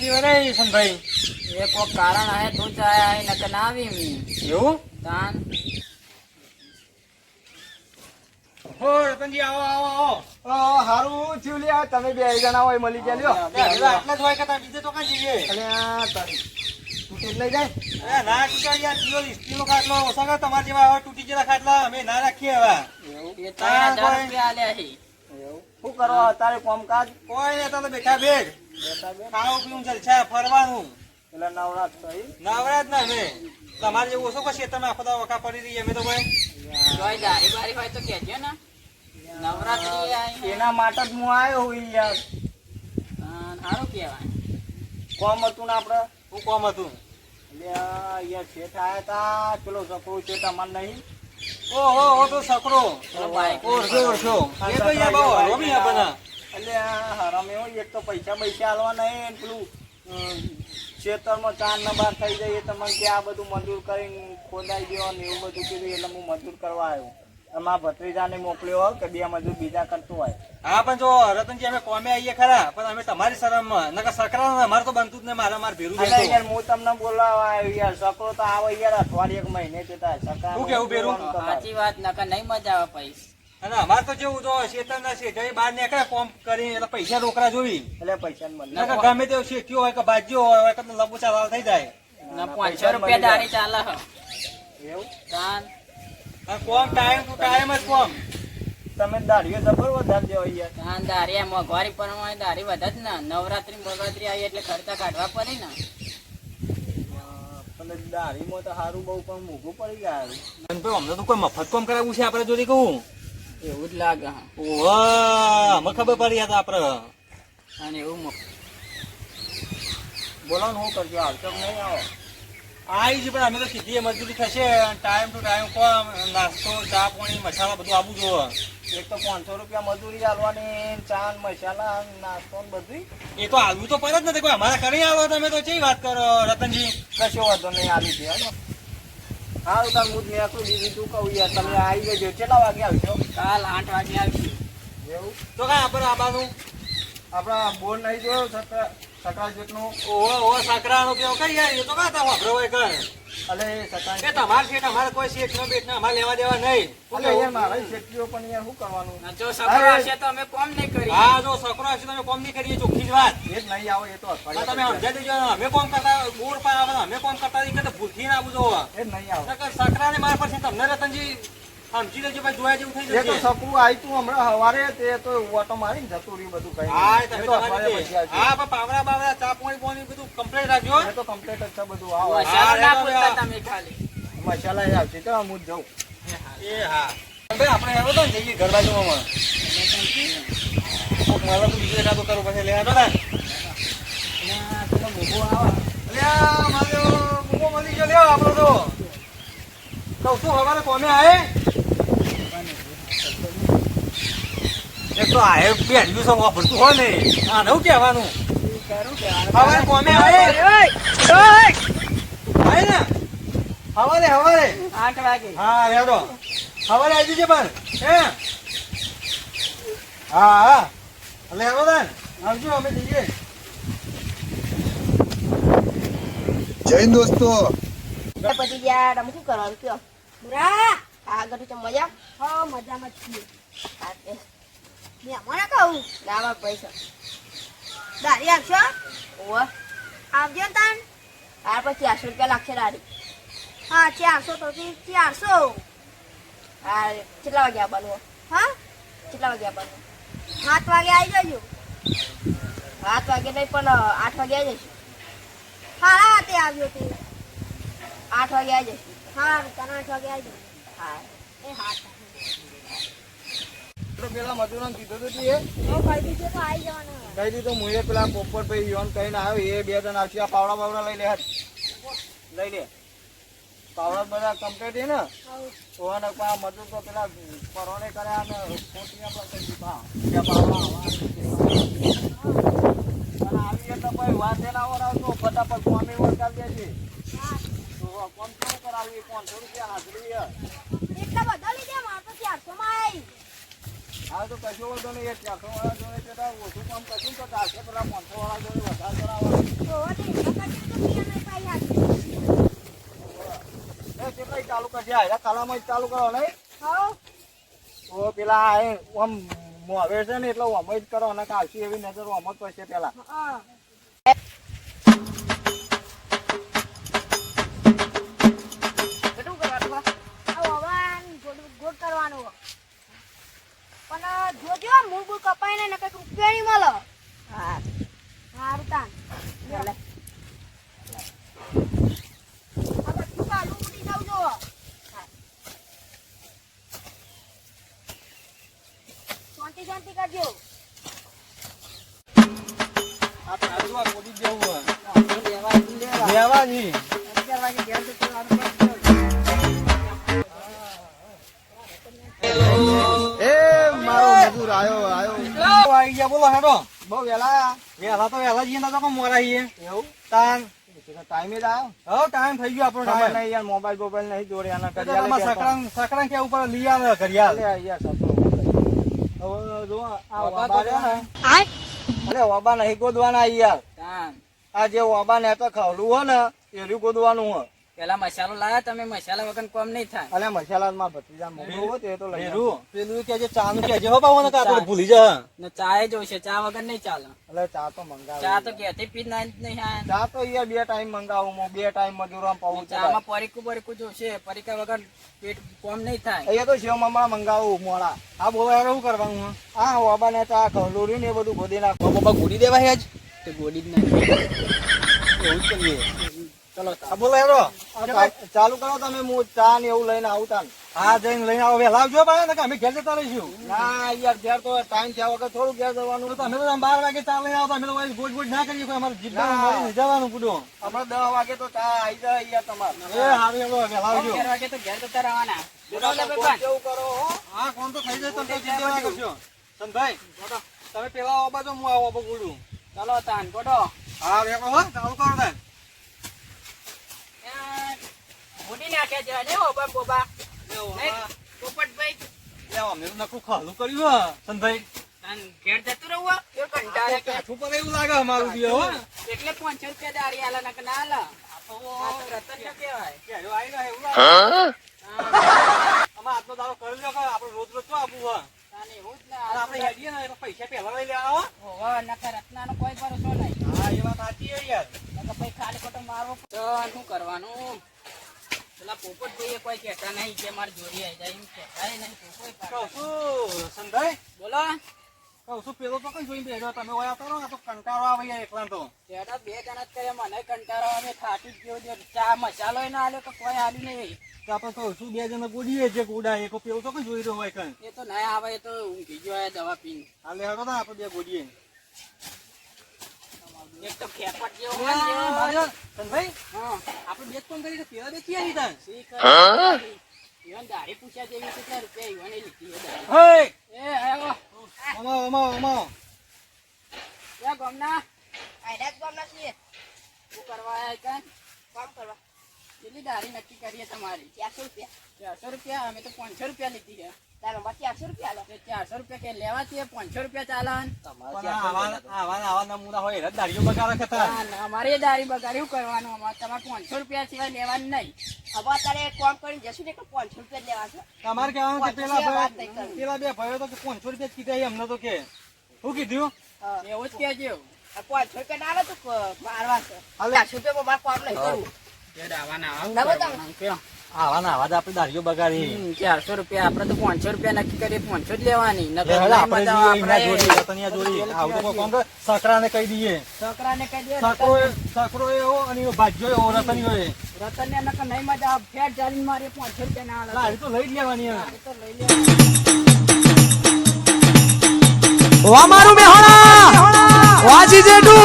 જીવે રે ઈશનભાઈ એ કોઈ કારણ આયા તો ચાય આય નકર ના આવી મી એવું? તાન. હો રતનજી આવો આવો આવો. હારું તમે બે જણા હોય મળી ગયા લ્યો. અરે, આટલા જ હોય કે બીજે તો કાં જઈએ? આ તૂટી લઈ જાય. ના તૂટા યાર જીઓ ખાટલો. કર તમારા જેવા હવે તૂટી ગયેલા ખાટલા અમે ના રાખીએ હવે. રૂપિયા આલ્યા શું કરો અત્યારે કામકાજ? કોઈ નહીં તમે બેઠા બેગ બેઠા બે ખાવું પીવું જલસા ફરવાનું. એટલે નવરાત થઈ. નવરાત ના અમે તમારે જેવું ઓછો કશી તમે આખો દાડો વખા પડી રહી અમે તો ભાઈ. જોઈ દારી બારી હોય તો કહેજો ને. નવરાત્રી એના માટે જ હું આવ્યો હું યાર સારું કહેવાય. કોમ હતું ને આપણે હું કોમ હતું? એટલે અહીંયા શેઠ આવ્યા હતા પેલો છોકરો શેઠ અમારે નહીં. એક તો પૈસા પૈસા આલવા નહીં પેલું ખેતરમાં ચાર ને થઈ જાય એ તમને કે આ બધું મજૂર કરીને ખોદાઈ ગયો ને એવું બધું કીધું, એટલે હું મજૂર કરવા આવ્યો. અમારા ભત્રીજાને મોકલ્યો હોય કે બે મજૂર બીજા કરતો હોય. હા પણ જો રતનજી અમે કોમે આવીએ ખરા પણ અમે તમારી શરમમાં. નકર સકરા અમારે તો બનતું જ નહીં મારા માર ભેરું એટલે યાર હું તમને બોલાવા આવ્યો યાર. સકરો તો આવે યાર અઠવાડિયે એક મહિને જતા સકા શું કેવું ભેરું? સાચી વાત નકર નહીં મજા આવે પૈસા. અને અમારે તો જેવું જો શેતન ના શેઠ બહાર નીકળે કોમ કરી એટલે પૈસા રોકડા જોઈ એટલે પૈસા મળે નકર ગમે તેવું શેઠિયો હોય કે ભાજીઓ હોય કે લંબુ ચાલ થઈ જાય. પાંચસો રૂપિયા દારી ચાલે એવું? કોમ ટાઈમ ટુ ટાઈમ જ કોમ. તમે દાઢીઓ જબર વધારે દેવો યાર હા દારી આ મોંઘવારી દારી વધે જ ને. નવરાત્રી બગરાત્રી આવી એટલે ખર્ચા કાઢવા પડે ને. પણ દાઢીમાં તો સારું બહુ પણ મોંઘું પડી જાય ભાઈ અમને તો કોઈ મફત કોમ કરાવવું છે આપણે જોડી કહું? એવું જ લાગે ઓહ અમે ખબર પડી યાર આપણે. અને એવું બોલો ને હું કરજો આવતો નહીં આવો. આવી છે પણ અમે તો સીધી મજૂરી થશે ટાઈમ ટુ ટાઈમ કોમ નાસ્તો ચા પાણી મસાલા બધું આપવું જોવો. એક તો પાંચસો રૂપિયા મજૂરી આલવાની ચા મસાલા નાસ્તો ને બધું એ તો આલવું તો પડે જ નથી કોઈ અમારા કરી આવો તમે તો ચેવી વાત કરો રતનજી? કશો વાંધો નહીં આવી છે હા તો હું જ નીકળું બીજું તું કહું યાર તમે આવી જજો. કેટલા વાગે આવશો? કાલ આઠ વાગે આવીશું. એવું? તો કાંઈ આપણે આબાનું આપણા બોર નહીં જોયો સકરા સકરા જેટનું ઓહો ઓહો સાકરાનો કેવો કઈ યાર એ તો કાં વાપરો હોય કર અલે સકરા એ તમારે શેઠ અમારે કોઈ શેઠ નો બેઠ અમારે લેવા દેવા નહીં. શું અલે યાર મારા શેઠીઓ પણ યાર શું કરવાનું? ને જો તો અમે કોમ નહીં કરી હા જો સકરો હશે તમે કોમ નહીં કરીએ ચોખ્ખી જ વાત. એ જ નહીં આવે એ તો હા, તમે અઠવાડિયા સમજાઈ દેજો અમે કોમ કરતા બોર પર આવે અમે કોમ કરતા એ ભૂલથી ના આવવું એ જ નહીં આવે. સકરાને માર પર છે તમને રતનજી સમજી લેજો ભાઈ જોયા જેવું થઈ એ તો જશે સકરું તું હમણાં હવારે તે તો ઓટો મારીને જતું રહ્યું બધું કઈ હા તમે તો તમારી અઠવાડિયા રીતે. પછી આવશે. હા પણ પાવડા બાવડા ચા પાણી પાણી બધું કમ્પ્લીટ રાખજો એ તો કમ્પ્લીટ જ છે બધું. આવો. મસાલો પૂછતા તમે ખાલી. મસાલા એ આવશે તો હું જ એ હા. ભાઈ આપણે હેરો તો ને જઈએ ઘર મારે બીજું એકાદું કરવું પછી લેવા તો ને. ને પેલો મોભો આવે અલ્યા મળી ગયો લ્યો આપણો તો. કહું છું હવારે કોમે આયે? એક તો આયે બેઠ્યું છે વાપરતું હોય ને. આ નવું કહેવાનું. હવારે કોમે આયે ને? હવારે હવારે. આઠ વાગે. હા હવારે આવી જજે પણ. હે? હા હા. એટલે હેડો તાન આવજો અમે જઈએ. જય હિન્દ દોસ્તો. પછી યાર તમે શું કરવાનું? કયો? બુરા. આગળ તો મજા? હા મજામાં છીએ. હા મને કહું? લાવા પૈસા. દારી આપશો? ઓવા. આવજો ને તાન ત્યાર પછી ચારસો રૂપિયા લાગશે હા ચારસો તો ચારસો. હા કેટલા વાગે આવવાનું હા? કેટલા વાગે આવવાનું સાત વાગે આવી જજો. સાત વાગે નહીં પણ આઠ વાગે આવી જઈશું. હા હા તે આવ્યો તે. આઠ વાગે આવી જઈશું. હા તને આઠ વાગે આવી જઈશું હા. એ હા તો પેલા મજૂરોને કીધું હતું એ. કહી દીધું હું પેલા પોપટ ભાઈ યોન કહીને આવ્યો એ બે જણ આવશે આ પાવડા બાવડા લઈ લે લઈ લે. પાવડા બધા કમ્પ્લીટ ને? અને મજૂર તો પેલા પરોને કર્યા અને ખોટી આપણે કહી દીધું. હા ત્યાં પાવડા આવા અને આવી ગયા તો ભાઈ વાત એના વર આવતો ફટાફટ કોમી વર કરી દેજે તો કોમ કેવું કરાવી પાંચસો રૂપિયા હાજરી છે. એટલા બધા લીધા મારે તો ચારસો માં આવી હા તો કશો વાંધો નહીં એક ચારસો વાળા જોડે છે તો ઓછું કામ કરશું તો ચારસો પેલા પાંચસો વાળા જોડે વધારે કરાવવાનું જોવો ને, નકર જેટલું પીએ નહીં પાઈ હાથ. એ કેટલાય ચાલુ કરશે? આયરા કાલામાં ચાલુ કરો હઉ. તો પેલા આમ મોવે છે ને, એટલે આમ જ કરો અને કાલથી એવી નજર આમ જ પડશે પેલા. શાંતિ શાંતિ કરજો આ તારું આ કોડી જ જેવું હોય. આપણે લેવા જ લેવા. લેવા જી. અગિયાર વાગે ઘેર તો મારો મજૂર આયો આયો આવો ગયા બોલો હેડો બહુ વેલા વેલા તો વેલા જઈએ તો પણ મોડા એવું તાન ટાઈમે જ આવ્યો હવે ટાઈમ થઈ ગયો આપણો ટાઈમ નહીં યાર મોબાઈલ બોબાઈલ નહીં જોડે આના ઘડિયાળ. સકરાં સકરાં કે ઉપર લઈ આવે ઘડિયાળ યાર. હવે જો આ વાબા વાબા ને અલે વાબા નહીં ગોદવાના યાર. આ જે વાબા ને તો ખાવલું હોય ને એર્યું ગોદવાનું હોય પેલા મસાલો લાયા તમે મસાલા વગર કોમ નહીં થાય. અલે મસાલામાં ભત્રીજા મોકલું હોય તો એ તો લઈ ભેરું પેલું કે જે ચાનું કે જે હો પાવો કા તો ભૂલી જા. ને ચા એ જોશે ચા વગર નહીં ચાલે. અલે ચા તો મંગાવ. ચા તો ઘેરથી પી ના નહીં આ. ચા તો યાર બે ટાઈમ મંગાવું મો બે ટાઈમ મજૂરામ પાવું ચામાં પરીકું બરીકું જોશે પરીકા વગર પેટ કોમ નહીં થાય. અહીંયા તો શિવ મામા મંગાવું મોડા. આ બોવા યાર શું કરવાનું હે? આ વાબા ને ચા ખવલું રહ્યું ને એ બધું ગોદી નાખો. બાબા ગોડી દેવા હે જ તો ગોડી જ નહીં એવું જ કરીએ. ચલો બોલો હેડો. ચાલુ કરો તમે હું ચા ને એવું લઈને આવું તાન. હા જઈને લઈને આવો. વહેલા આવજો ભાઈ ને અમે ઘેર જતા રહીશું. ના યાર ઘેર તો ટાઈમ થયા વગર થોડું ઘેર જવાનું. તો તમે તો બાર વાગે ચા લઈને આવો તો અમે તો ગોટ ગોટ ના કરીએ કોઈ અમારે જીભ ના. જવાનું પૂડું. આપણે દસ વાગે તો ચા આવી જાય યાર તમારે. એ હારું હેડો વહેલા આવજો. અગિયાર વાગે તો ઘેર જતા રહેવાના. કેવું કરો હો? હા કોણ તો થઈ જાય તો કઈ દેવા કરશો. તમે પેલા આવો બાજુ હું આવો બોલું ચાલો તાન ગોડો હા રેકો હો ચાલુ કરો તાન. ગોડી નાખ્યા છે. ને ઓબા બોબા. લેવો, પોપટભાઈ. લેવો, અમે તો ખાલું કર્યું હે, સંભાઈ તાન ઘેર જતું રહું એ કંટાળે કે કાઠું પર એવું લાગે અમારું બી હો. એટલે પાંચસો રૂપિયા દારી આલા નક ના આલા. રતન ને કહેવાય. કેજો આઈ ના એવું લાગે. આમાં આજનો દાડો કરી લો આપણે રોજ રોજ તો આપવું હે. જ ના આપણે હેડીએ ને પૈસા પહેલા લઈ લેવા હોવા નકર રત્નાનો કોઈ ભરોસો નહીં. હા એ વાત સાચી હે યાર. નકર પછી ખાલી ખોટો મારવો શું કરવાનું? પેલા પોપટ ભાઈએ કોઈ કહેતા નહીં કે મારે જોડી આવી જાય એમ કહેતા નહીં કોઈ કહું છું સંભાઈ બોલો. કહું છું પેલો તો કઈ જોઈને બેઠો તમે ઓયા કરો તો કંટાળો આવે યાર એકલા તો. તેડા બે જણા જ કરે મને કંટાળો આવે થાકી જ ગયો છે. ચા મસાલો ના આલ્યો તો કોઈ આલ્યું નહીં. તો આપણે કહું છું બે જણા ગોડીએ જે ગોડા એક પેલો તો કઈ જોઈ રહ્યો હોય કઈ. એ તો ના આવે એ તો ઊંઘી ગયો દવા પીને. હાલે ના આપણે બે ગોડીએ. એક તો ખેપટ જેવો હા આપણે બે જ ફોન કરી તો પેલા બે ક્યાં લીધા શી કરે? ઈવન દાઢી પૂછ્યા જેવી કેટલા રૂપિયા ઈવને લીધી છે હે! એ આવો. અમા અમા અમા ક્યાં ગામના? છીએ. શું કરવા આયા કામ કરવા. કેટલી દાઢી નક્કી કરીએ તમારી. ચારસો રૂપિયા. ચારસો રૂપિયા? અમે તો પાંચસો રૂપિયા લીધી છે. તારા માં ચારસો રૂપિયા લો ચારસો કે લેવા પાંચસો અમારે એ બગાડી કરવાનું અમારે. તમારે પાંચસો રૂપિયા સિવાય લેવાનું નહીં. હવે અત્યારે કોમ કરીને જશું ને પાંચસો રૂપિયા લેવા છે. તમારે કહેવાનું પેલા પાંચસો ભાઈ પેલા બે ભાઈઓ તો કે પાંચસો રૂપિયા કીધા એમને તો કે. શું કીધું? એવું જ કહેજો. આ પાંચસો રૂપિયા ના આવે તો મારવા છે. ચારસો રૂપિયા મારે કામ નહીં કરવું. જે દાવાના આવું ના બધા. આવા ના આવા જ આપણે દાઢીઓ બગાડી ચારસો રૂપિયા આપણે તો પાંચસો રૂપિયા નક્કી કરીએ પાંચસો જ લેવાની નકર લે, નહીં આપણે મજા જોઈએ, એમના જોડી, આપણે રતનિયા જોડી. આવું તો કોઈ કામ કરે, સકરાને કહી દઈએ છોકરાને કહી દે સકરો એવો અને એવો એવો રતનિયો એ રતન ને નકર નહીં મજા ફેટ ચાલીને મારીએ પાંચસો રૂપિયા ના આલે. તો લઈ જ વામારું મેહોણા વાજી જેટુ